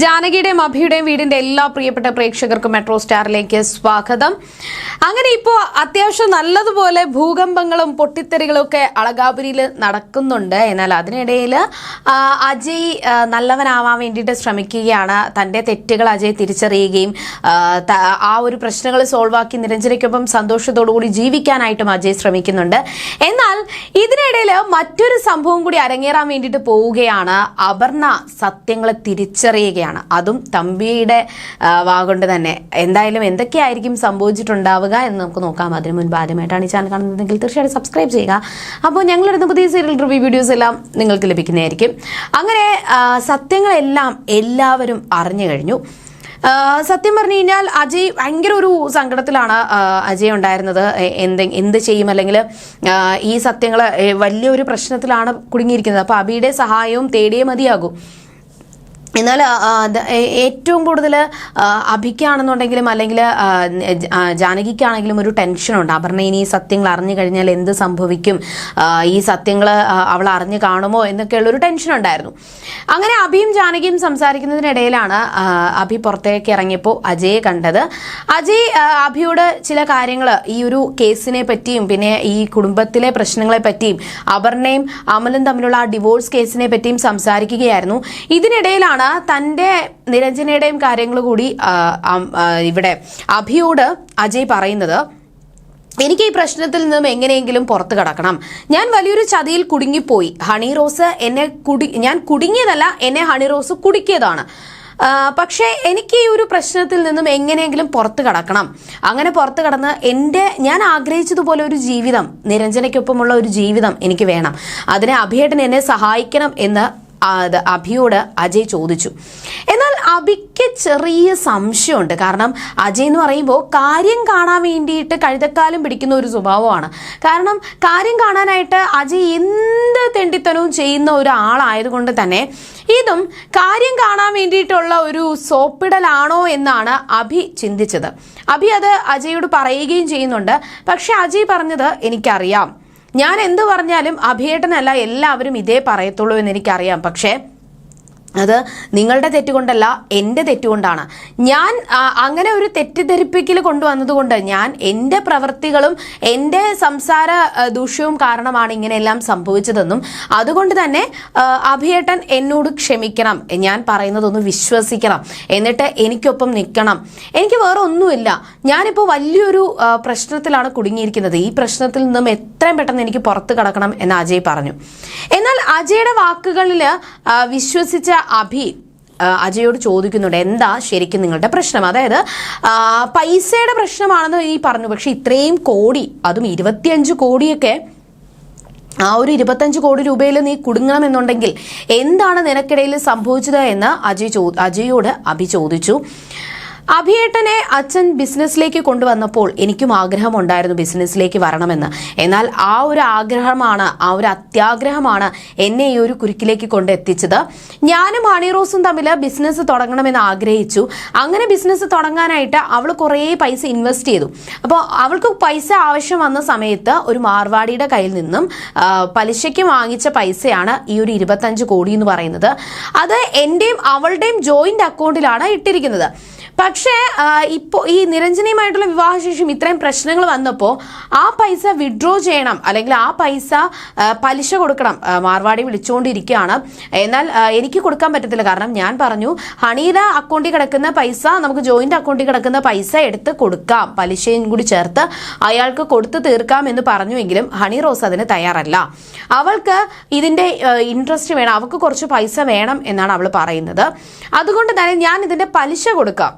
ജാനകിയുടെയും അഭിയുടെയും വീടിന്റെ എല്ലാ പ്രിയപ്പെട്ട പ്രേക്ഷകർക്കും മെട്രോ സ്റ്റാറിലേക്ക് സ്വാഗതം. അങ്ങനെ ഇപ്പോ അത്യാവശ്യം നല്ലതുപോലെ ഭൂകമ്പങ്ങളും പൊട്ടിത്തെറികളും ഒക്കെ അളകാപുരിയിൽ നടക്കുന്നുണ്ട്. എന്നാൽ അതിനിടയിൽ അജയ് നല്ലവനാവാൻ വേണ്ടിയിട്ട് ശ്രമിക്കുകയാണ്. തന്റെ തെറ്റുകൾ അജയ് തിരിച്ചറിയുകയും ആ, ഒരു പ്രശ്നങ്ങൾ സോൾവ് ആക്കി നിരഞ്ജനയ്ക്കൊപ്പം സന്തോഷത്തോടുകൂടി ജീവിക്കാനായിട്ടും അജയ് ശ്രമിക്കുന്നുണ്ട്. എന്നാൽ ഇതിനിടയിൽ മറ്റൊരു സംഭവം കൂടി അരങ്ങേറാൻ വേണ്ടിയിട്ട് പോവുകയാണ്. അപർണ സത്യങ്ങളെ തിരിച്ചറിയുകയാണ് അതും തമ്പിയുടെ വാഗൊണ്ട് തന്നെ. എന്തായാലും എന്തൊക്കെയായിരിക്കും സംഭവിച്ചിട്ടുണ്ടാവുക എന്ന് നമുക്ക് നോക്കാം. അതിന് മുൻപ് ആദ്യമായിട്ടാണ് ഈ ചാനൽ കാണുന്നതെങ്കിൽ തീർച്ചയായിട്ടും സബ്സ്ക്രൈബ് ചെയ്യുക. അപ്പോൾ ഞങ്ങളിടുന്ന പുതിയ സീരിയൽ റിവ്യൂ വീഡിയോസ് എല്ലാം നിങ്ങൾക്ക് ലഭിക്കുന്നതായിരിക്കും. അങ്ങനെ സത്യങ്ങളെല്ലാം എല്ലാവരും അറിഞ്ഞു കഴിഞ്ഞു. സത്യം പറഞ്ഞു കഴിഞ്ഞാൽ അജയ് ഭയങ്കര ഒരു സങ്കടത്തിലാണ് അജയ് ഉണ്ടായിരുന്നത്. എന്ത് എന്ത് ചെയ്യും? അല്ലെങ്കിൽ ഈ സത്യങ്ങൾ വലിയൊരു പ്രശ്നത്തിലാണ് കുടുങ്ങിയിരിക്കുന്നത്. അപ്പോൾ അബിയുടെ സഹായവും തേടിയേ മതിയാകും. എന്നാൽ ഏറ്റവും കൂടുതൽ അഭിക്കാണെന്നുണ്ടെങ്കിലും അല്ലെങ്കിൽ ജാനകിക്കാണെങ്കിലും ഒരു ടെൻഷനുണ്ട് അപർണ ഇനി ഈ സത്യങ്ങൾ അറിഞ്ഞു കഴിഞ്ഞാൽ എന്ത് സംഭവിക്കും? ഈ സത്യങ്ങൾ അവൾ അറിഞ്ഞു കാണുമോ? എന്നൊക്കെയുള്ള ഒരു ടെൻഷൻ ഉണ്ടായിരുന്നു. അങ്ങനെ അഭിയും ജാനകിയും സംസാരിക്കുന്നതിനിടയിലാണ് അഭി പുറത്തേക്ക് ഇറങ്ങിയപ്പോൾ അജയെ കണ്ടത്. അജയ് അഭിയോട് ചില കാര്യങ്ങൾ ഈ ഒരു കേസിനെ പറ്റിയും പിന്നെ ഈ കുടുംബത്തിലെ പ്രശ്നങ്ങളെ പറ്റിയും അപർണയും അമലും തമ്മിലുള്ള ആ ഡിവോഴ്സ് കേസിനെ പറ്റിയും സംസാരിക്കുകയായിരുന്നു. ഇതിനിടയിലാണ് തന്റെ നിരഞ്ജനയുടെയും കാര്യങ്ങൾ കൂടി ഇവിടെ അഭിയോട് അജയ് പറയുന്നത്. എനിക്ക് ഈ പ്രശ്നത്തിൽ നിന്നും എങ്ങനെയെങ്കിലും പുറത്തു കടക്കണം. ഞാൻ വലിയൊരു ചതിയിൽ കുടുങ്ങിപ്പോയി. ഹണി റോസ് എന്നെ കുടി ഞാൻ കുടുങ്ങിയതല്ല എന്നെ ഹണി റോസ് കുടുക്കിയതാണ്. പക്ഷേ എനിക്ക് ഈ ഒരു പ്രശ്നത്തിൽ നിന്നും എങ്ങനെയെങ്കിലും പുറത്തു കടക്കണം. അങ്ങനെ പുറത്തു കടന്ന് എന്റെ ഞാൻ ആഗ്രഹിച്ചതുപോലെ ഒരു ജീവിതം നിരഞ്ജനയ്ക്കൊപ്പമുള്ള ഒരു ജീവിതം എനിക്ക് വേണം. അതിനെ അഭിയേട്ടൻ എന്നെ സഹായിക്കണം എന്ന് അത് അഭിയോട് അജയ് ചോദിച്ചു. എന്നാൽ അഭിക്ക് ചെറിയ സംശയമുണ്ട്. കാരണം അജയ് എന്ന് പറയുമ്പോൾ കാര്യം കാണാൻ വേണ്ടിയിട്ട് കഴുതക്കാലം പിടിക്കുന്ന ഒരു സ്വഭാവമാണ്. കാരണം കാര്യം കാണാനായിട്ട് അജയ് എന്ത് തെണ്ടിത്തനവും ചെയ്യുന്ന ഒരാളായതുകൊണ്ട് തന്നെ ഇതും കാര്യം കാണാൻ വേണ്ടിയിട്ടുള്ള ഒരു സോപ്പിടലാണോ എന്നാണ് അഭി ചിന്തിച്ചത്. അഭി അത് അജയോട് പറയുകയും ചെയ്യുന്നുണ്ട്. പക്ഷെ അജയ് പറഞ്ഞത് എനിക്കറിയാം. ഞാൻ എന്ത് പറഞ്ഞാലും അഭിയേട്ടനല്ല എല്ലാവരും ഇതേ പറയത്തുള്ളൂ എന്ന് എനിക്കറിയാം. പക്ഷേ അത് നിങ്ങളുടെ തെറ്റുകൊണ്ടല്ല എന്റെ തെറ്റുകൊണ്ടാണ്. ഞാൻ അങ്ങനെ ഒരു തെറ്റിദ്ധരിപ്പിക്കൽ കൊണ്ടുവന്നതുകൊണ്ട് ഞാൻ എന്റെ പ്രവൃത്തികളും എന്റെ സംസാര ദൂഷ്യവും കാരണമാണ് ഇങ്ങനെയെല്ലാം സംഭവിച്ചതെന്നും അതുകൊണ്ട് തന്നെ അഭിയേട്ടൻ എന്നോട് ക്ഷമിക്കണം. ഞാൻ പറയുന്നതൊന്ന് വിശ്വസിക്കണം. എന്നിട്ട് എനിക്കൊപ്പം നിൽക്കണം. എനിക്ക് വേറെ ഒന്നുമില്ല. ഞാനിപ്പോൾ വലിയൊരു പ്രശ്നത്തിലാണ് കുടുങ്ങിയിരിക്കുന്നത്. ഈ പ്രശ്നത്തിൽ നിന്നും എത്രയും പെട്ടെന്ന് എനിക്ക് പുറത്ത് കടക്കണം എന്ന് അജയ് പറഞ്ഞു. എന്നാൽ അജയുടെ വാക്കുകളിൽ വിശ്വസിച്ച അഭി അജയോട് ചോദിക്കുന്നുണ്ട് എന്താ ശരിക്കും നിങ്ങളുടെ പ്രശ്നം? അതായത് പൈസയുടെ പ്രശ്നമാണെന്ന് ഈ പറഞ്ഞു പക്ഷെ ഇത്രയും കോടി അതും ഇരുപത്തിയഞ്ച് കോടിയൊക്കെ ആ ഒരു ഇരുപത്തഞ്ച് കോടി രൂപയിൽ നീ കുടുങ്ങണമെന്നുണ്ടെങ്കിൽ എന്താണ് നിനക്കിടയിൽ സംഭവിച്ചത് എന്ന് അജയ് ചോ അജയോട് അഭി ചോദിച്ചു. അഭിയേട്ടനെ അച്ഛൻ ബിസിനസ്സിലേക്ക് കൊണ്ടുവന്നപ്പോൾ എനിക്കും ആഗ്രഹമുണ്ടായിരുന്നു ബിസിനസ്സിലേക്ക് വരണമെന്ന്. എന്നാൽ ആ ഒരു ആഗ്രഹമാണ് ആ ഒരു അത്യാഗ്രഹമാണ് എന്നെ ഈ ഒരു കുരുക്കിലേക്ക് കൊണ്ടെത്തിച്ചത്. ഞാനും ഹണി റോസും തമ്മിൽ ബിസിനസ് തുടങ്ങണമെന്ന് ആഗ്രഹിച്ചു. അങ്ങനെ ബിസിനസ് തുടങ്ങാനായിട്ട് അവൾ കുറേ പൈസ ഇൻവെസ്റ്റ് ചെയ്തു. അപ്പോൾ അവൾക്ക് പൈസ ആവശ്യം വന്ന സമയത്ത് ഒരു മാർവാടിയുടെ കയ്യിൽ നിന്നും പലിശയ്ക്ക് വാങ്ങിച്ച പൈസയാണ് ഈ ഒരു ഇരുപത്തഞ്ച് കോടി എന്ന് പറയുന്നത്. അത് എന്റെയും അവളുടെയും ജോയിന്റ് അക്കൗണ്ടിലാണ് ഇട്ടിരിക്കുന്നത്. പക്ഷേ ഇപ്പോൾ ഈ നിരഞ്ജനയുമായിട്ടുള്ള വിവാഹശേഷം ഇത്രയും പ്രശ്നങ്ങൾ വന്നപ്പോൾ ആ പൈസ വിഡ്രോ ചെയ്യണം അല്ലെങ്കിൽ ആ പൈസ പലിശ കൊടുക്കണം മാർവാടി വിളിച്ചുകൊണ്ടിരിക്കുകയാണ് എന്നാൽ എനിക്ക് കൊടുക്കാൻ പറ്റത്തില്ല. കാരണം ഞാൻ പറഞ്ഞു ഹണിയുടെ അക്കൗണ്ടിൽ കിടക്കുന്ന പൈസ നമുക്ക് ജോയിന്റ് അക്കൗണ്ടിൽ കിടക്കുന്ന പൈസ എടുത്ത് കൊടുക്കാം. പലിശയും കൂടി ചേർത്ത് അയാൾക്ക് കൊടുത്തു തീർക്കാം എന്ന് പറഞ്ഞുവെങ്കിലും ഹണി റോസ് അതിന് തയ്യാറല്ല. അവൾക്ക് ഇതിന്റെ ഇൻട്രസ്റ്റ് വേണം. അവൾക്ക് കുറച്ച് പൈസ വേണം എന്നാണ് അവൾ പറയുന്നത്. അതുകൊണ്ട് തന്നെ ഞാൻ ഇതിന്റെ പലിശ കൊടുക്കാം.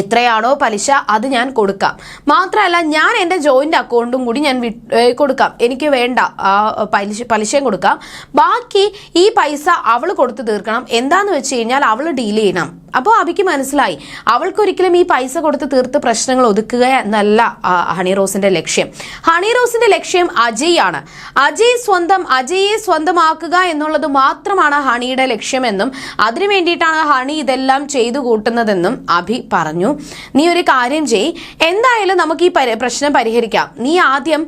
എത്രയാണോ പലിശ അത് ഞാൻ കൊടുക്കാം. മാത്രമല്ല ഞാൻ എന്റെ ജോയിന്റ് അക്കൗണ്ടും കൂടി ഞാൻ കൊടുക്കാം. എനിക്ക് വേണ്ട പലിശ പലിശയും കൊടുക്കാം. ബാക്കി ഈ പൈസ അവൾ കൊടുത്തു തീർക്കണം. എന്താന്ന് വെച്ച് കഴിഞ്ഞാൽ അവൾ ഡീൽ ചെയ്യണം. അപ്പോൾ അബിക്ക് മനസ്സിലായി. അവൾക്കൊരിക്കലും ഈ പൈസ കൊടുത്ത് തീർത്ത് പ്രശ്നങ്ങൾ ഒതുക്കുക എന്നല്ല ഹണി റോസിന്റെ ലക്ഷ്യം. ഹണി റോസിന്റെ ലക്ഷ്യം അജയ് ആണ് അജയ് സ്വന്തം അജയെ സ്വന്തമാക്കുക എന്നുള്ളത് മാത്രമാണ് ഹണിയുടെ ലക്ഷ്യമെന്നും അതിനു വേണ്ടിയിട്ടാണ് ഹണി ഇതെല്ലാം ചെയ്തു കൂട്ടുന്നതെന്നും അഭി പറഞ്ഞു. പറഞ്ഞു നീ ഒരു കാര്യം ചെയ് എന്തായാലും നമുക്ക് ഈ പ്രശ്നം പരിഹരിക്കാം. നീ ആദ്യം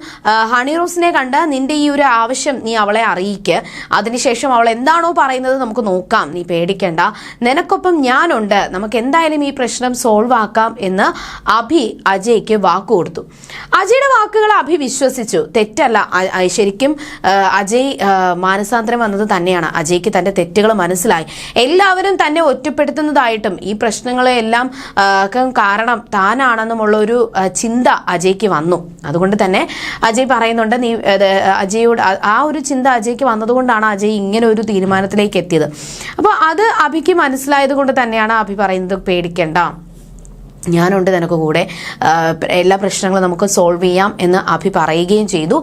ഹണി റോസിനെ കണ്ട് നിന്റെ ഈ ഒരു ആവശ്യം നീ അവളെ അറിയിക്ക്. അതിനുശേഷം അവൾ എന്താണോ പറയുന്നത് നമുക്ക് നോക്കാം. നീ പേടിക്കണ്ട. നിനക്കൊപ്പം ഞാനുണ്ട്. നമുക്ക് എന്തായാലും ഈ പ്രശ്നം സോൾവ് ആക്കാം എന്ന് അഭി അജയ്ക്ക് വാക്കു കൊടുത്തു. അജയുടെ വാക്കുകൾ അഭി വിശ്വസിച്ചു. തെറ്റല്ല. ശരിക്കും അജയ് മാനസാന്തരം വന്നത് തന്നെയാണ്. അജയ്ക്ക് തന്റെ തെറ്റുകൾ മനസ്സിലായി. എല്ലാവരും തന്നെ ഒറ്റപ്പെടുത്തുന്നതായിട്ടും ഈ പ്രശ്നങ്ങളെല്ലാം കാരണം താനാണെന്നുമുള്ള ഒരു ചിന്ത അജയ്ക്ക് വന്നു. അതുകൊണ്ട് തന്നെ അജയ് പറയുന്നുണ്ട് നീ അജയോട് ആ ഒരു ചിന്ത അജയ്ക്ക് വന്നതുകൊണ്ടാണ് അജയ് ഇങ്ങനെ ഒരു തീരുമാനത്തിലേക്ക് എത്തിയത്. അപ്പോൾ അത് അഭിക്ക് മനസ്സിലായത് കൊണ്ട് തന്നെയാണ് അഭി പറയുന്നത് പേടിക്കണ്ട. ഞാനുണ്ട് നിനക്ക് കൂടെ. എല്ലാ പ്രശ്നങ്ങളും നമുക്ക് സോൾവ് ചെയ്യാം എന്ന് അഭി പറയുകയും ചെയ്തു.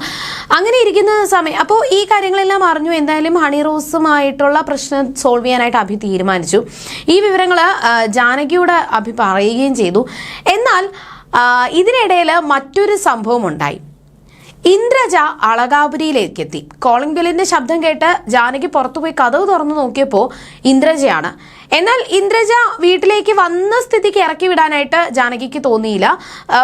അങ്ങനെ ഇരിക്കുന്ന സമയം അപ്പോൾ ഈ കാര്യങ്ങളെല്ലാം അറിഞ്ഞു. എന്തായാലും ഹണി റോസുമായിട്ടുള്ള പ്രശ്നം സോൾവ് ചെയ്യാനായിട്ട് അഭി തീരുമാനിച്ചു. ഈ വിവരങ്ങൾ ജാനകിയോട് അഭി പറയുകയും ചെയ്തു. എന്നാൽ ഇതിനിടയിൽ മറ്റൊരു സംഭവം ഉണ്ടായി ഇന്ദ്രജ അളകാപുരിയിലേക്ക് എത്തി കോളിംഗ് ബെല്ലിന്റെ ശബ്ദം കേട്ട് ജാനകി പുറത്തുപോയി കഥവ് തുറന്നു നോക്കിയപ്പോൾ ഇന്ദ്രജയാണ്. എന്നാൽ ഇന്ദ്രജ വീട്ടിലേക്ക് വന്ന സ്ഥിതിക്ക് ഇറക്കി വിടാനായിട്ട് ജാനകിക്ക് തോന്നിയില്ല.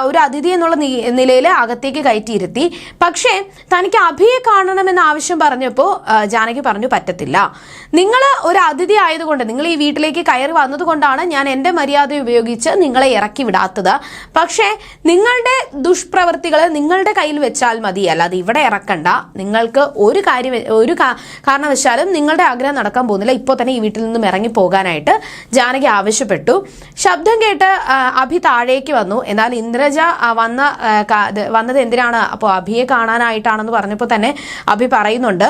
ഒരു അതിഥി എന്നുള്ള നിലയിൽ അകത്തേക്ക് കയറ്റിയിരുത്തി. പക്ഷേ തനിക്ക് അഭിയെ കാണണമെന്ന ആവശ്യം പറഞ്ഞപ്പോൾ ജാനകി പറഞ്ഞു പറ്റത്തില്ല. നിങ്ങൾ ഒരു അതിഥി ആയതുകൊണ്ട് നിങ്ങൾ ഈ വീട്ടിലേക്ക് കയറി വന്നതുകൊണ്ടാണ് ഞാൻ എന്റെ മര്യാദ ഉപയോഗിച്ച് നിങ്ങളെ ഇറക്കി വിടാത്തത്. പക്ഷേ നിങ്ങളുടെ ദുഷ്പ്രവൃത്തികൾ നിങ്ങളുടെ കയ്യിൽ വെച്ചാൽ അല്ലാതെ ഇവിടെ ഇറക്കണ്ട. നിങ്ങൾക്ക് ഒരു കാര്യം ഒരു കാരണവശാലും നിങ്ങളുടെ ആഗ്രഹം നടക്കാൻ പോകുന്നില്ല. ഇപ്പോൾ തന്നെ ഈ വീട്ടിൽ നിന്നും ഇറങ്ങി പോകാനായിട്ട് ജാനകി ആവശ്യപ്പെട്ടു. ശബ്ദം കേട്ട് അഭി താഴേക്ക് വന്നു. എന്നാൽ ഇന്ദ്രജ വന്ന വന്നത് എന്തിനാണ്? അപ്പോൾ അഭിയെ കാണാനായിട്ടാണെന്ന് പറഞ്ഞപ്പോൾ തന്നെ അഭി പറയുന്നുണ്ട്.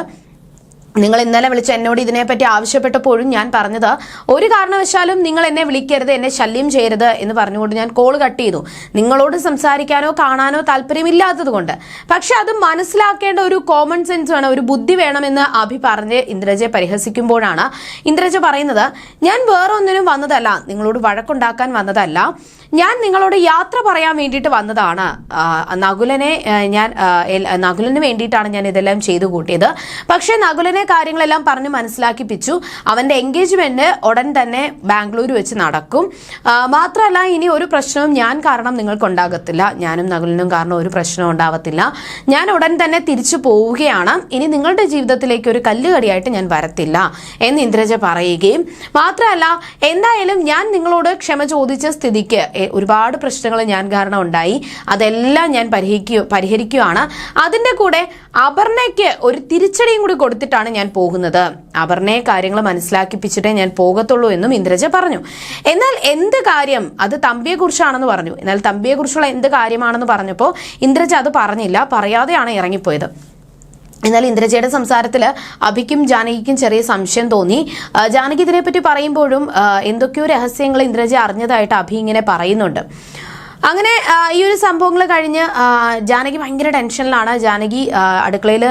നിങ്ങൾ ഇന്നലെ വിളിച്ച് എന്നോട് ഇതിനെപ്പറ്റി ആവശ്യപ്പെട്ടപ്പോഴും ഞാൻ പറഞ്ഞത് ഒരു കാരണവശാലും നിങ്ങൾ എന്നെ വിളിക്കരുത് എന്നെ ശല്യം ചെയ്യരുത് എന്ന് പറഞ്ഞുകൊണ്ട് ഞാൻ കോൾ കട്ട് ചെയ്തു. നിങ്ങളോട് സംസാരിക്കാനോ കാണാനോ താല്പര്യമില്ലാത്തതുകൊണ്ട്. പക്ഷെ അത് മനസ്സിലാക്കേണ്ട ഒരു കോമൺ സെൻസ് വേണം ഒരു ബുദ്ധി വേണമെന്ന് അഭി പറഞ്ഞ് ഇന്ദ്രജയെ പരിഹസിക്കുമ്പോഴാണ്. ഇന്ദ്രജ പറയുന്നത് ഞാൻ വേറെ ഒന്നിനും വന്നതല്ല നിങ്ങളോട് വഴക്കുണ്ടാക്കാൻ വന്നതല്ല. ഞാൻ നിങ്ങളോട് യാത്ര പറയാൻ വേണ്ടിയിട്ട് വന്നതാണ്. നകുലനെ ഞാൻ നകുലന് വേണ്ടിയിട്ടാണ് ഞാൻ ഇതെല്ലാം ചെയ്തു കൂട്ടിയത്. പക്ഷേ നകുലനെ കാര്യങ്ങളെല്ലാം പറഞ്ഞ് മനസ്സിലാക്കിപ്പിച്ചു. അവന്റെ എൻഗേജ്മെന്റ് ഉടൻ തന്നെ ബാംഗ്ലൂർ വെച്ച് നടക്കും. മാത്രമല്ല ഇനി ഒരു പ്രശ്നവും ഞാൻ കാരണം നിങ്ങൾക്ക് ഉണ്ടാകത്തില്ല ഞാനും നകുലിനും കാരണം ഒരു പ്രശ്നവും ഉണ്ടാവത്തില്ല. ഞാൻ ഉടൻ തന്നെ തിരിച്ചു പോവുകയാണ്. ഇനി നിങ്ങളുടെ ജീവിതത്തിലേക്ക് ഒരു കല്ലുകടിയായിട്ട് ഞാൻ വരത്തില്ല എന്ന് ഇന്ദ്രജ പറയുകയും മാത്രമല്ല എന്തായാലും ഞാൻ നിങ്ങളോട് ക്ഷമ ചോദിച്ച സ്ഥിതിക്ക് ഒരുപാട് പ്രശ്നങ്ങൾ ഞാൻ കാരണം ഉണ്ടായി. അതെല്ലാം ഞാൻ പരിഹരിക്കുക പരിഹരിക്കുകയാണ്. അതിന്റെ കൂടെ അപർണയ്ക്ക് ഒരു തിരിച്ചടിയും കൂടി കൊടുത്തിട്ടാണ് ഞാൻ പോകുന്നത്. അപർണയെ കാര്യങ്ങൾ മനസ്സിലാക്കിപ്പിച്ചിട്ടേ ഞാൻ പോകത്തുള്ളൂ എന്നും ഇന്ദ്രജ പറഞ്ഞു. എന്നാൽ എന്ത് കാര്യം? അത് തമ്പിയെ കുറിച്ചാണെന്ന് പറഞ്ഞു. എന്നാൽ തമ്പിയെ കുറിച്ചുള്ള എന്ത് കാര്യമാണെന്ന് പറഞ്ഞപ്പോൾ ഇന്ദ്രജ അത് പറഞ്ഞില്ല. പറയാതെയാണ് ഇറങ്ങിപ്പോയത്. എന്നാൽ ഇന്ദ്രജയുടെ സംസാരത്തിൽ അഭിക്കും ജാനകിക്കും ചെറിയ സംശയം തോന്നി. ജാനകി ഇതിനെപ്പറ്റി പറയുമ്പോഴും എന്തൊക്കെയോ രഹസ്യങ്ങൾ ഇന്ദ്രജ അറിഞ്ഞതായിട്ട് അഭി ഇങ്ങനെ പറയുന്നുണ്ട്. അങ്ങനെ ഈ ഒരു സംഭവങ്ങൾ കഴിഞ്ഞ് ജാനകി ഭയങ്കര ടെൻഷനിലാണ്. ജാനകി അടുക്കളയിൽ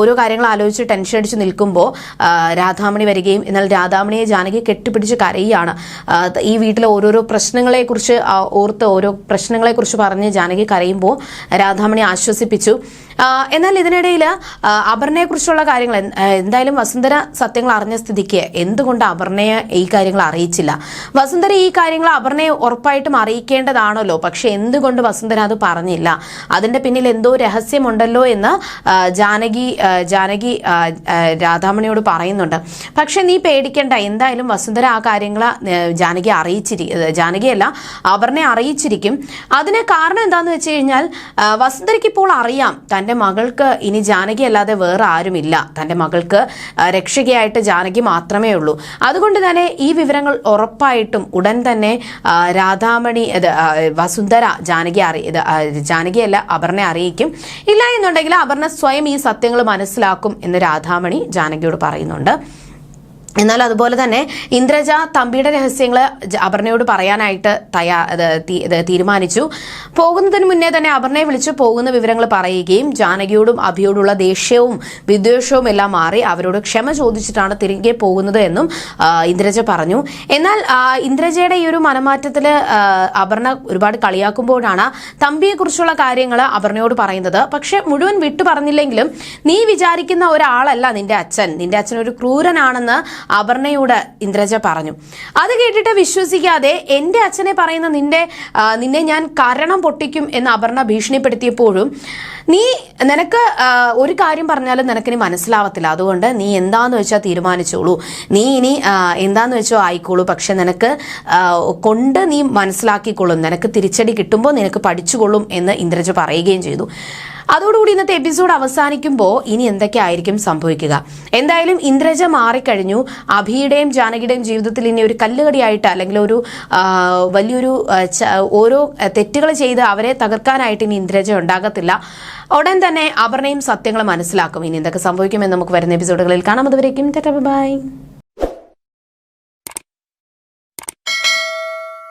ഓരോ കാര്യങ്ങൾ ആലോചിച്ച് ടെൻഷൻ അടിച്ച് നിൽക്കുമ്പോൾ രാധാമണി വരികയും എന്നാൽ രാധാമണിയെ ജാനകി കെട്ടിപ്പിടിച്ച് കരയുകയാണ് ഈ വീട്ടിലെ ഓരോരോ പ്രശ്നങ്ങളെക്കുറിച്ച് ഓർത്ത് ഓരോ പ്രശ്നങ്ങളെക്കുറിച്ച് പറഞ്ഞ് ജാനകി കരയുമ്പോൾ രാധാമണി ആശ്വസിപ്പിച്ചു. എന്നാൽ ഇതിനിടയിൽ അപർണയെ കുറിച്ചുള്ള കാര്യങ്ങൾ എന്തായാലും വസുന്ധര സത്യങ്ങൾ അറിഞ്ഞ സ്ഥിതിക്ക് എന്തുകൊണ്ട് അപർണയെ ഈ കാര്യങ്ങൾ അറിയിച്ചില്ല? വസുന്ധര ഈ കാര്യങ്ങൾ അപർണയെ ഉറപ്പായിട്ടും അറിയിക്കേണ്ടതാണല്ലോ. പക്ഷെ എന്തുകൊണ്ട് വസുന്ധര അത് പറഞ്ഞില്ല? അതിന്റെ പിന്നിൽ എന്തോ രഹസ്യമുണ്ടല്ലോ എന്ന് ജാനകി ജാനകി രാധാമണിയോട് പറയുന്നുണ്ട്. പക്ഷെ നീ പേടിക്കേണ്ട. എന്തായാലും വസുന്ധര ആ കാര്യങ്ങൾ ജാനകി അറിയിച്ചിരി ജാനകിയല്ല അപർണയെ അറിയിച്ചിരിക്കും. അതിന് കാരണം എന്താന്ന് വെച്ച് കഴിഞ്ഞാൽ വസുന്ധരയ്ക്ക് ഇപ്പോൾ അറിയാം. തന്റെ മകൾക്ക് ഇനി ജാനകി അല്ലാതെ വേറെ ആരുമില്ല. തന്റെ മകൾക്ക് രക്ഷകയായിട്ട് ജാനകി മാത്രമേ ഉള്ളൂ. അതുകൊണ്ട് തന്നെ ഈ വിവരങ്ങൾ ഉറപ്പായിട്ടും ഉടൻ തന്നെ രാധാമണി വസുന്ധര ജാനകി അറി ജാനകിയല്ല അപർണെ അറിയിക്കും. ഇല്ല എന്നുണ്ടെങ്കിൽ അപർണ സ്വയം ഈ സത്യങ്ങൾ മനസ്സിലാക്കും എന്ന് രാധാമണി ജാനകിയോട് പറയുന്നുണ്ട്. എന്നാൽ അതുപോലെ തന്നെ ഇന്ദ്രജ തമ്പിയുടെ രഹസ്യങ്ങൾ അപർണയോട് പറയാനായിട്ട് തയ്യാ തീരുമാനിച്ചു. പോകുന്നതിന് മുന്നേ തന്നെ അപർണയെ വിളിച്ച് പോകുന്ന വിവരങ്ങൾ പറയുകയും ജാനകിയോടും അഭിയോടുള്ള ദേഷ്യവും വിദ്വേഷവും എല്ലാം മാറി അവരോട് ക്ഷമ ചോദിച്ചിട്ടാണ് തിരികെ പോകുന്നത് എന്നും ഇന്ദ്രജ പറഞ്ഞു. എന്നാൽ ഇന്ദ്രജയുടെ ഈ ഒരു മനമാറ്റത്തിൽ അപർണ ഒരുപാട് കളിയാക്കുമ്പോഴാണ് തമ്പിയെക്കുറിച്ചുള്ള കാര്യങ്ങൾ അപർണയോട് പറയുന്നത്. പക്ഷെ മുഴുവൻ വിട്ടു പറഞ്ഞില്ലെങ്കിലും നീ വിചാരിക്കുന്ന ഒരാളല്ല നിന്റെ അച്ഛൻ. നിന്റെ അച്ഛൻ ഒരു ക്രൂരനാണെന്ന് അപർണയോട് ഇന്ദ്രജ പറഞ്ഞു. അത് കേട്ടിട്ട് വിശ്വസിക്കാതെ എന്റെ അച്ഛനെ പറയുന്ന നിന്റെ നിന്നെ ഞാൻ കരണം പൊട്ടിക്കും എന്ന് അപർണ ഭീഷണിപ്പെടുത്തിയപ്പോഴും നീ നിനക്ക് ഒരു കാര്യം പറഞ്ഞാലും നിനക്കിനി മനസ്സിലാവത്തില്ല. അതുകൊണ്ട് നീ എന്താന്ന് വെച്ചാൽ തീരുമാനിച്ചോളൂ. നീ ഇനി എന്താന്ന് വെച്ചോ ആയിക്കോളൂ. പക്ഷെ നിനക്ക് കൊണ്ട് നീ മനസ്സിലാക്കിക്കൊള്ളും. നിനക്ക് തിരിച്ചടി കിട്ടുമ്പോൾ നിനക്ക് പഠിച്ചുകൊള്ളും എന്ന് ഇന്ദ്രജ പറയുകയും ചെയ്തു. അതോടുകൂടി ഇന്നത്തെ എപ്പിസോഡ് അവസാനിക്കുമ്പോൾ ഇനി എന്തൊക്കെ ആയിരിക്കും സംഭവിക്കുക? എന്തായാലും ഇന്ദ്രജ മാറിക്കഴിഞ്ഞു. അഭിയുടെയും ജാനകിയുടെയും ജീവിതത്തിൽ ഇനി ഒരു കല്ലുകടിയായിട്ട് അല്ലെങ്കിൽ ഒരു വലിയൊരു ഓരോ തെറ്റുകൾ ചെയ്ത് അവരെ തകർക്കാനായിട്ട് ഇനി ഇന്ദ്രജ ഉണ്ടാകത്തില്ല. ഉടൻ തന്നെ അപർണയും സത്യങ്ങൾ മനസ്സിലാക്കും. ഇനി എന്തൊക്കെ സംഭവിക്കുമെന്ന് നമുക്ക് വരുന്ന എപ്പിസോഡുകളിൽ കാണാം. അതുവരേക്കും ബൈ.